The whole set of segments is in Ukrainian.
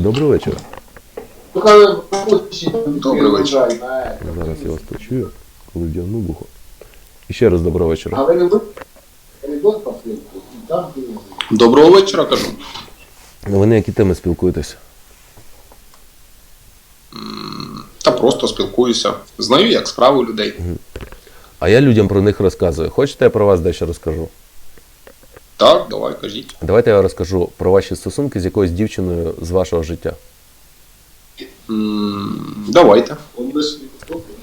Добрий вечір. Добрий вечір. Зараз я вас почую, коли вдягну вухо. І ще раз доброго вечора. А не где Доброго вечора, кажу. Ви на які теми спілкуєтесь? Та просто спілкуюся. Знаю, як справи людей. А я людям про них розказую. Хочете, я про вас дещо розкажу? Так, давай, кажіть. Давайте я розкажу про ваші стосунки з якоюсь дівчиною з вашого життя. М, Давайте.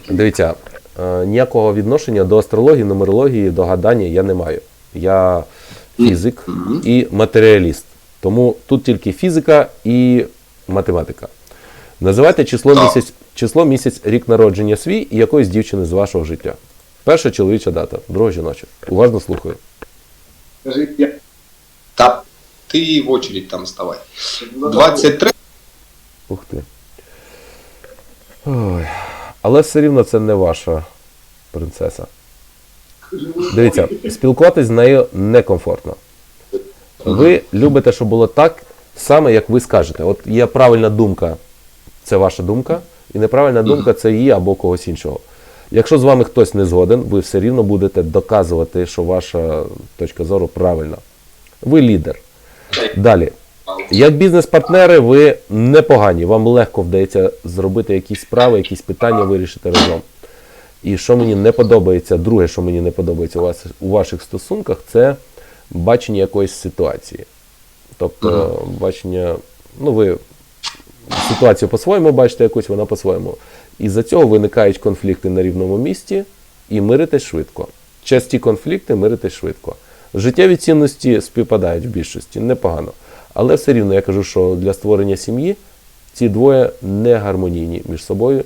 Дивіться, е, ніякого відношення до астрології, нумерології, до гадання я не маю. Я фізик і матеріаліст. Тому тут тільки фізика і математика. Називайте число Так. місяць, число місяць, рік народження свій і якоїсь дівчини з вашого життя. Перша чоловіча дата, друга жіноча. Уважно слухаю. Скажи, я... Та ти в очередь там ставай. 23. Ух ти. Ой. Але все рівно це не ваша принцеса. Дивіться, спілкуватись з нею некомфортно. Ви любите, щоб було так саме, як ви скажете. От є правильна думка, це ваша думка, і неправильна думка це її або когось іншого. Якщо з вами хтось не згоден, ви все рівно будете доказувати, що ваша точка зору правильна. Ви лідер. Далі. Як бізнес-партнери, ви непогані. Вам легко вдається зробити якісь справи, якісь питання вирішити разом. І що мені не подобається, друге, що мені не подобається у вас у ваших стосунках, це бачення якоїсь ситуації. Тобто, бачення, ну ви ситуацію по-своєму бачите якусь, вона по-своєму. І за цього виникають конфлікти на рівному місці і миритесь швидко. Часті конфлікти миритесь швидко. Життєві цінності співпадають в більшості, непогано. Але все рівно я кажу, що для створення сім'ї ці двоє не гармонійні між собою.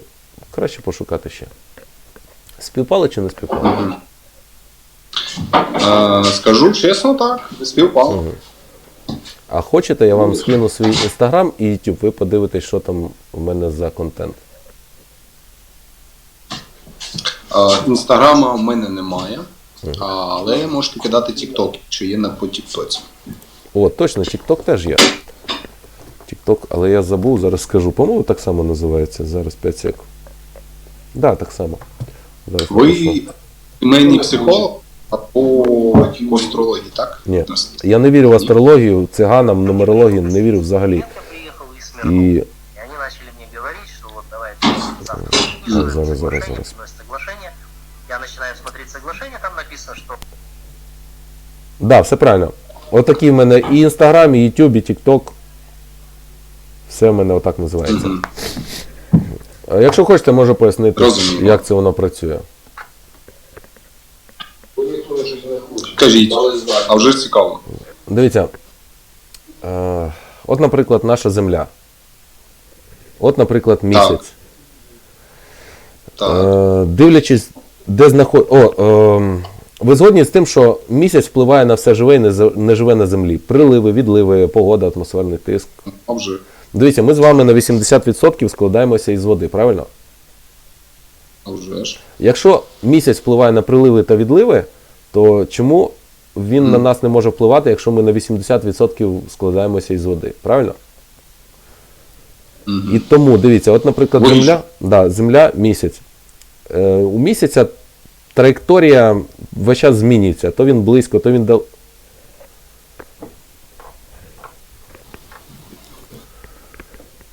Краще пошукати ще. Співпало чи не співпало? Е, скажу чесно, так, співпало. А хочете, я вам скину свій інстаграм і YouTube, ви подивитесь, що там у мене за контент. Інстаграма в мене немає, але можете кидати TikTok, що є на по Тіктоці. О, точно, TikTok теж є. TikTok, але я забув, зараз скажу. По-моєму, так само називається. Зараз 5 сек. Да, так само. Зараз. Ви сімейний психолог а по, по астрології, так? Ні. Я не вірю в астрологію, циганам, нумерологію, не вірю взагалі. І зараз, зараз, зараз. Я начинаю смотреть соглашение, там написано, что Да, все правильно. Отакі в мене і Інстаграм, і Ютуб, і Тікток. Все в мене отак називається. Якщо хочете, можу пояснити, Розумію. як це воно працює. Ніхто щось не хоче. Кажіть, а вже цікаво. Дивіться. Е, от, наприклад, наша Земля. От, наприклад, місяць. Так. Е, дивлячись, де знаход... О, е, ви згодні з тим, що місяць впливає на все живе і не не живе на землі. Приливи, відливи, погода, атмосферний тиск. А вже. Дивіться, ми з вами на 80% складаємося із води, правильно? А вже ж. Якщо місяць впливає на приливи та відливи, то чому він на нас не може впливати, якщо ми на 80% складаємося із води? Правильно? І тому дивіться, от, наприклад. Земля, да, Земля місяць. Е, у місяця траєкторія весь час змінюється. То він близько, то він дал.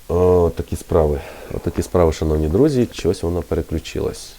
О, такі справи. От такі справи, шановні друзі, чогось воно переключилось.